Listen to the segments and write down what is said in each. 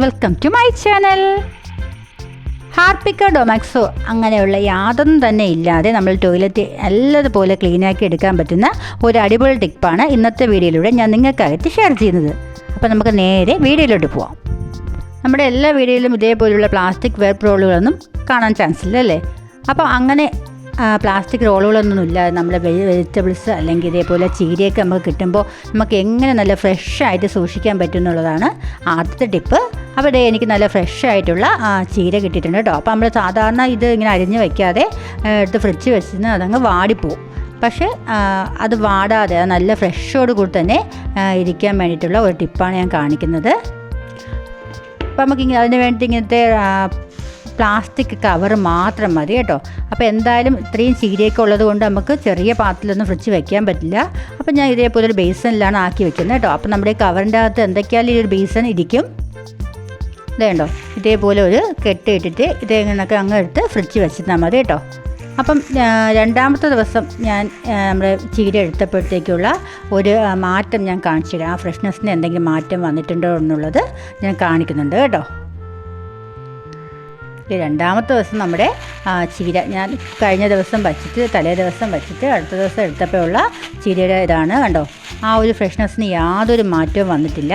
Welcome to my channel ഹാർപ്പിക്കോ ഡൊമാക്സോ അങ്ങനെയുള്ള യാതൊന്നും തന്നെ ഇല്ലാതെ നമ്മൾ ടോയ്ലറ്റ് നല്ലതുപോലെ ക്ലീനാക്കി എടുക്കാൻ പറ്റുന്ന ഒരു അടിപൊളി ടിപ്പാണ് ഇന്നത്തെ വീഡിയോയിലൂടെ ഞാൻ നിങ്ങൾക്കായിട്ട് ഷെയർ ചെയ്യുന്നത്. അപ്പോൾ നമുക്ക് നേരെ വീഡിയോയിലോട്ട് പോവാം. നമ്മുടെ എല്ലാ വീഡിയോയിലും ഇതേപോലെയുള്ള പ്ലാസ്റ്റിക് വെയർ റോളുകളൊന്നും കാണാൻ ചാൻസ് ഇല്ല അല്ലേ? അപ്പോൾ അങ്ങനെ പ്ലാസ്റ്റിക് റോളുകളൊന്നും ഇല്ലാതെ നമ്മുടെ വെജിറ്റബിൾസ് അല്ലെങ്കിൽ ഇതേപോലെ ചീരയൊക്കെ നമുക്ക് കിട്ടുമ്പോൾ നമുക്ക് എങ്ങനെ നല്ല ഫ്രഷ് ആയിട്ട് സൂക്ഷിക്കാൻ പറ്റും എന്നുള്ളതാണ് ആദ്യത്തെ ടിപ്പ് അപ്പോൾ എനിക്ക് നല്ല ഫ്രഷ് ആയിട്ടുള്ള ചീര കിട്ടിയിട്ടുണ്ട് കേട്ടോ. അപ്പോൾ നമ്മൾ സാധാരണ ഇത് ഇങ്ങനെ അരിഞ്ഞ് വയ്ക്കാതെ എടുത്ത് ഫ്രിഡ്ജ് വെച്ചിരുന്ന് അതങ്ങ് വാടിപ്പോവും. പക്ഷേ അത് വാടാതെ നല്ല ഫ്രഷോട് കൂടി തന്നെ ഇരിക്കാൻ വേണ്ടിയിട്ടുള്ള ഒരു ടിപ്പാണ് ഞാൻ കാണിക്കുന്നത്. അപ്പോൾ നമുക്കിങ്ങനെ അതിന് വേണ്ടി ഇങ്ങനത്തെ പ്ലാസ്റ്റിക് കവർ മാത്രം മതി കേട്ടോ. അപ്പോൾ എന്തായാലും ഇത്രയും ചീരയൊക്കെ ഉള്ളത് കൊണ്ട് നമുക്ക് ചെറിയ പാത്രത്തിലൊന്നും ഫ്രിഡ്ജ് വെക്കാൻ പറ്റില്ല. അപ്പോൾ ഞാൻ ഇതേപോലെ ഒരു ബേസണിലാണ് ആക്കി വെക്കുന്നത് കേട്ടോ. അപ്പോൾ നമ്മുടെ കവറിന്റെ അകത്ത് എന്തൊക്കെയാലും ഈ ഒരു ബേസൺ ഇരിക്കും. ഇതേണ്ടോ ഇതേപോലെ ഒരു കെട്ടിയിട്ടിട്ട് ഇതേങ്ങനൊക്കെ അങ്ങ് എടുത്ത് ഫ്രിഡ്ജ് വെച്ചിരുന്നാൽ മതി കേട്ടോ. അപ്പം രണ്ടാമത്തെ ദിവസം ഞാൻ നമ്മുടെ ചീര എടുത്തപ്പോഴത്തേക്കുള്ള ഒരു മാറ്റം ഞാൻ കാണിച്ചു തരാം. ആ ഫ്രഷ്നെസ്സിന് എന്തെങ്കിലും മാറ്റം വന്നിട്ടുണ്ടോ എന്നുള്ളത് ഞാൻ കാണിക്കുന്നുണ്ട് കേട്ടോ. ഈ രണ്ടാമത്തെ ദിവസം നമ്മുടെ ചീര ഞാൻ കഴിഞ്ഞ ദിവസം വച്ചിട്ട് തലേ ദിവസം വച്ചിട്ട് അടുത്ത ദിവസം എടുത്തപ്പോഴുള്ള ചീരയുടെ ഇതാണ് കണ്ടോ. ആ ഒരു ഫ്രഷ്നെസ്സിന് യാതൊരു മാറ്റവും വന്നിട്ടില്ല.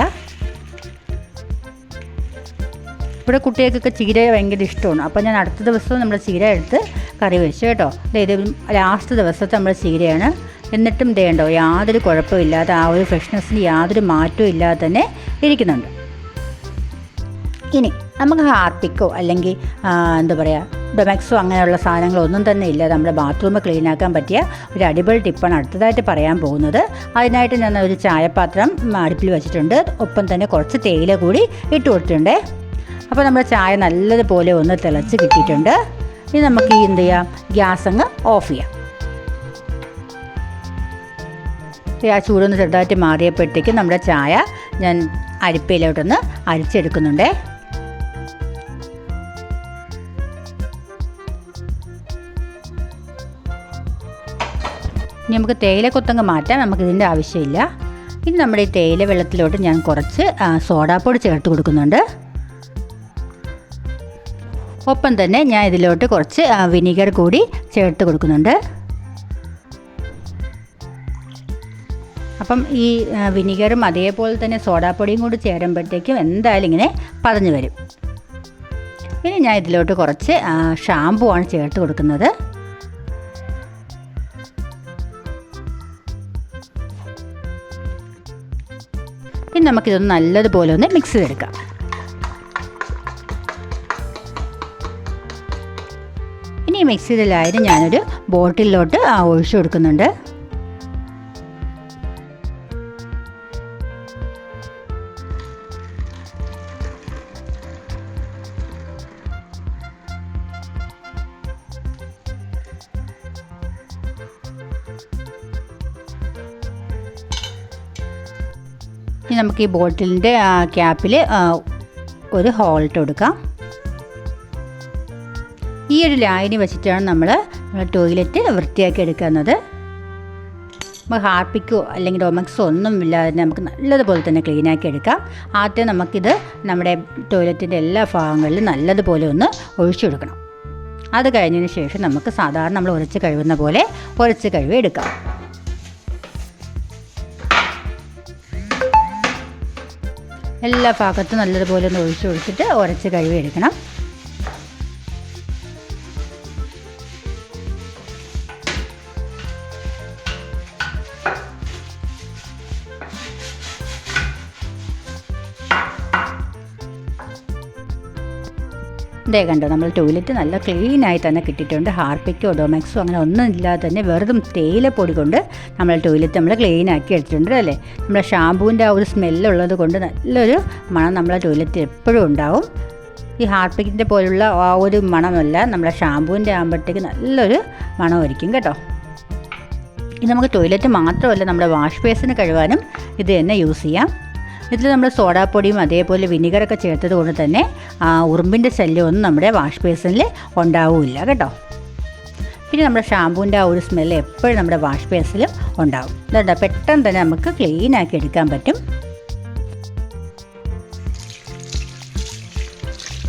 ഇവിടെ കുട്ടികൾക്കൊക്കെ ചീര ഭയങ്കര ഇഷ്ടമാണ്. അപ്പോൾ ഞാൻ അടുത്ത ദിവസം നമ്മൾ ചീര എടുത്ത് കറി വെച്ചു കേട്ടോ. ഇത് ലാസ്റ്റ് ദിവസത്തെ നമ്മൾ ചീരയാണ്. എന്നിട്ടും ദേണ്ടോ യാതൊരു കുഴപ്പമില്ലാതെ ആ ഒരു ഫ്രഷ്നെസ്സിന് യാതൊരു മാറ്റവും ഇല്ലാതെ തന്നെ ഇരിക്കുന്നുണ്ട്. ഇനി നമുക്ക് ഹാർപ്പിക്കോ അല്ലെങ്കിൽ എന്താ പറയുക ഡൊമാക്സോ അങ്ങനെയുള്ള സാധനങ്ങളൊന്നും തന്നെ ഇല്ല. നമ്മുടെ ബാത്റൂം ക്ലീൻ ആക്കാൻ പറ്റിയ ഒരു അടിപൊളി ടിപ്പാണ് അടുത്തതായിട്ട് പറയാൻ പോകുന്നത്. അതിനായിട്ട് ഞാൻ ഒരു ചായപാത്രം അടുപ്പിൽ വെച്ചിട്ടുണ്ട്. ഒപ്പം തന്നെ കുറച്ച് തേയില കൂടി ഇട്ട് കൊടുത്തിട്ടുണ്ട്. അപ്പോൾ നമ്മുടെ ചായ നല്ലതുപോലെ ഒന്ന് തിളച്ച് കിട്ടിയിട്ടുണ്ട്. ഇനി നമുക്ക് ഈ എന്ത് ചെയ്യാം? ഗ്യാസ് അങ്ങ് ഓഫ് ചെയ്യാം. ആ ചൂടൊന്ന് ചെറുതായിട്ട് മാറിയപ്പോഴത്തേക്ക് നമ്മുടെ ചായ ഞാൻ അരിപ്പയിലോട്ടൊന്ന് അരിച്ചെടുക്കുന്നുണ്ടേ. ഇനി നമുക്ക് തേയില കൊത്തങ്ങ് മാറ്റാം നമുക്ക് ഇതിന്റെ ആവശ്യമില്ല. ഇനി നമ്മുടെ ഈ തേയില വെള്ളത്തിലോട്ട് ഞാൻ കുറച്ച് സോഡാപ്പൊടി ചേർത്ത് കൊടുക്കുന്നുണ്ട്. ഒപ്പം തന്നെ ഞാൻ ഇതിലോട്ട് കുറച്ച് വിനീഗർ കൂടി ചേർത്ത് കൊടുക്കുന്നുണ്ട്. അപ്പം ഈ വിനീഗറും അതേപോലെ തന്നെ സോഡാപ്പൊടിയും കൂടി ചേരുമ്പോഴത്തേക്കും എന്തായാലും ഇങ്ങനെ പതഞ്ഞു വരും. പിന്നെ ഞാൻ ഇതിലോട്ട് കുറച്ച് ഷാമ്പു ആണ് ചേർത്ത് കൊടുക്കുന്നത്. ഇനി നമുക്കിതൊന്ന് നല്ലതുപോലെ ഒന്ന് മിക്സ് ചെയ്തെടുക്കാം. ഇനി ഈ മിക്സ് ചെയ്ത ലായനി ഞാനൊരു ബോട്ടിലോട്ട് ഒഴിച്ചു കൊടുക്കുന്നുണ്ട്. ഇനി നമുക്ക് ഈ ബോട്ടിലിന്റെ ക്യാപ്പിൽ ഒരു ഹോൾട്ട് കൊടുക്കാം. ഒരു ലായനി വെച്ചിട്ടാണ് നമ്മൾ ടോയ്ലറ്റ് വൃത്തിയാക്കി എടുക്കുന്നത്. നമുക്ക് ഹാർപ്പിക്കോ അല്ലെങ്കിൽ ഡൊമക്സോ ഒന്നും ഇല്ലാതെ നമുക്ക് നല്ലതുപോലെ തന്നെ ക്ലീനാക്കി എടുക്കാം. ആദ്യം നമുക്കിത് നമ്മുടെ ടോയ്ലറ്റിന്റെ എല്ലാ ഭാഗങ്ങളിലും നല്ലതുപോലെ ഒന്ന് ഒഴിച്ചു കൊടുക്കണം. അത് കഴിഞ്ഞതിന് ശേഷം നമുക്ക് സാധാരണ നമ്മൾ ഉരച്ച് കഴുകുന്ന പോലെ ഉരച്ച് കഴുകി എടുക്കാം. എല്ലാ ഭാഗത്തും നല്ലതുപോലെ ഒന്ന് ഒഴിച്ചു കൊടുത്തിട്ട് ഉരച്ച് കഴുകി എടുക്കണം. ഇതേ കണ്ടോ നമ്മൾ ടോയ്ലറ്റ് നല്ല ക്ലീൻ ആയി തന്നെ കിട്ടിയിട്ടുണ്ട്. ഹാർപ്പിക്കോ ഡൊമാക്സോ അങ്ങനെ ഒന്നും ഇല്ലാതെ തന്നെ വെറുതും തേയിലപ്പൊടി കൊണ്ട് നമ്മൾ ടോയ്ലറ്റ് നമ്മൾ ക്ലീൻ ആക്കി എടുത്തിട്ടുണ്ട് അല്ലേ? നമ്മുടെ ഷാമ്പൂവിന്റെ ആ ഒരു സ്മെല്ലുള്ളത് കൊണ്ട് നല്ലൊരു മണം നമ്മളെ ടോയ്ലറ്റ് എപ്പോഴും ഉണ്ടാവും. ഈ ഹാർപ്പിക്കിന്റെ പോലുള്ള ആ ഒരു മണമല്ല നമ്മുടെ ഷാമ്പൂവിന്റെ ആകുമ്പോഴത്തേക്ക് നല്ലൊരു മണമായിരിക്കും കേട്ടോ. ഇത് നമുക്ക് ടോയ്ലറ്റ് മാത്രമല്ല നമ്മുടെ വാഷ് ബേസിന് കഴുകാനും ഇത് തന്നെ യൂസ് ചെയ്യാം. ഇതിൽ നമ്മൾ സോഡാപ്പൊടിയും അതേപോലെ വിനിഗറൊക്കെ ചേർത്തത് കൊണ്ട് തന്നെ ഉറുമ്പിന്റെ ശല്യമൊന്നും നമ്മുടെ വാഷ് ബേസിനിൽ ഉണ്ടാവില്ല കേട്ടോ. പിന്നെ നമ്മുടെ ഷാമ്പൂവിന്റെ ആ ഒരു സ്മെല്ല് എപ്പോഴും നമ്മുടെ വാഷ് ബേസിലും ഉണ്ടാവും. എന്താ പെട്ടെന്ന് തന്നെ നമുക്ക് ക്ലീൻ ആക്കി എടുക്കാൻ പറ്റും.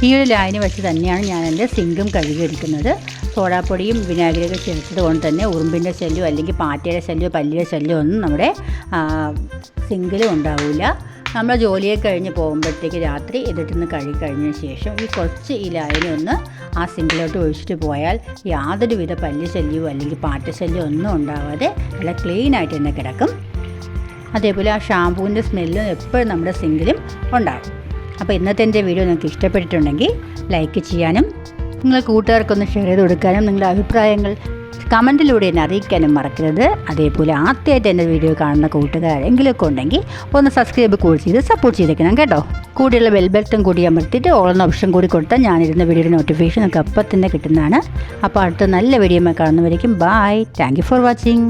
ഈ ഒരു ലൈന് വെച്ച് തന്നെയാണ് ഞാൻ എന്റെ സിങ്കും കഴുകിയെടുക്കുന്നത് സോഡാപ്പൊടിയും വിനാഗിരിയൊക്കെ ചേർത്തത് കൊണ്ട് തന്നെ ഉറുമ്പിന്റെ ശല്യം അല്ലെങ്കിൽ പാറ്റയുടെ ശല്യമോ പല്ലിയുടെ ശല്യമോ ഒന്നും നമ്മുടെ സിങ്കിലും ഉണ്ടാവില്ല നമ്മൾ ജോലിയെ കഴിഞ്ഞ് പോകുമ്പോഴത്തേക്ക് രാത്രി ഇതിട്ടൊന്ന് കഴുകി കഴിഞ്ഞതിന് ശേഷം ഈ കുറച്ച് ഇലായനെ ഒന്ന് ആ സിങ്കിലോട്ട് ഒഴിച്ചിട്ട് പോയാൽ യാതൊരു വിധ പല്ല് ശല്യമോ അല്ലെങ്കിൽ പാറ്റ ശല്യമോ ഒന്നും ഉണ്ടാവാതെ നല്ല ക്ലീൻ ആയിട്ട് തന്നെ കിടക്കും. അതേപോലെ ആ ഷാമ്പൂവിന്റെ സ്മെല്ലും എപ്പോഴും നമ്മുടെ സിങ്കിലും ഉണ്ടാകും. അപ്പോൾ ഇന്നത്തെ എന്റെ വീഡിയോ നിങ്ങൾക്ക് ഇഷ്ടപ്പെട്ടിട്ടുണ്ടെങ്കിൽ ലൈക്ക് ചെയ്യാനും നിങ്ങൾ കൂട്ടുകാർക്കൊന്ന് ഷെയർ ചെയ്ത് കൊടുക്കാനും നിങ്ങളുടെ അഭിപ്രായങ്ങൾ കമന്റിലൂടെ എന്നെ അറിയിക്കാനും മറക്കരുത്. അതേപോലെ ആദ്യമായിട്ട് എന്റെ വീഡിയോ കാണുന്ന കൂട്ടുകാരെങ്കിലൊക്കെ ഉണ്ടെങ്കിൽ ഒന്ന് സബ്സ്ക്രൈബ് കൂടി ചെയ്ത് സപ്പോർട്ട് ചെയ്തേക്കണം കേട്ടോ. കൂടിയുള്ള ബെൽ ബട്ടൺ കൂടി അമർത്തിയിട്ട് ഓളെന്ന ഓപ്ഷൻ കൂടി കൊടുത്താൽ ഞാനിരുന്ന വീഡിയോയുടെ നോട്ടിഫിക്കേഷൻ നിങ്ങൾക്ക് അപ്പം തന്നെ കിട്ടുന്നതാണ്. അപ്പോൾ അടുത്ത നല്ല വീഡിയോ കാണുന്നവരേക്കും ബായ് താങ്ക് ഫോർ വാച്ചിങ്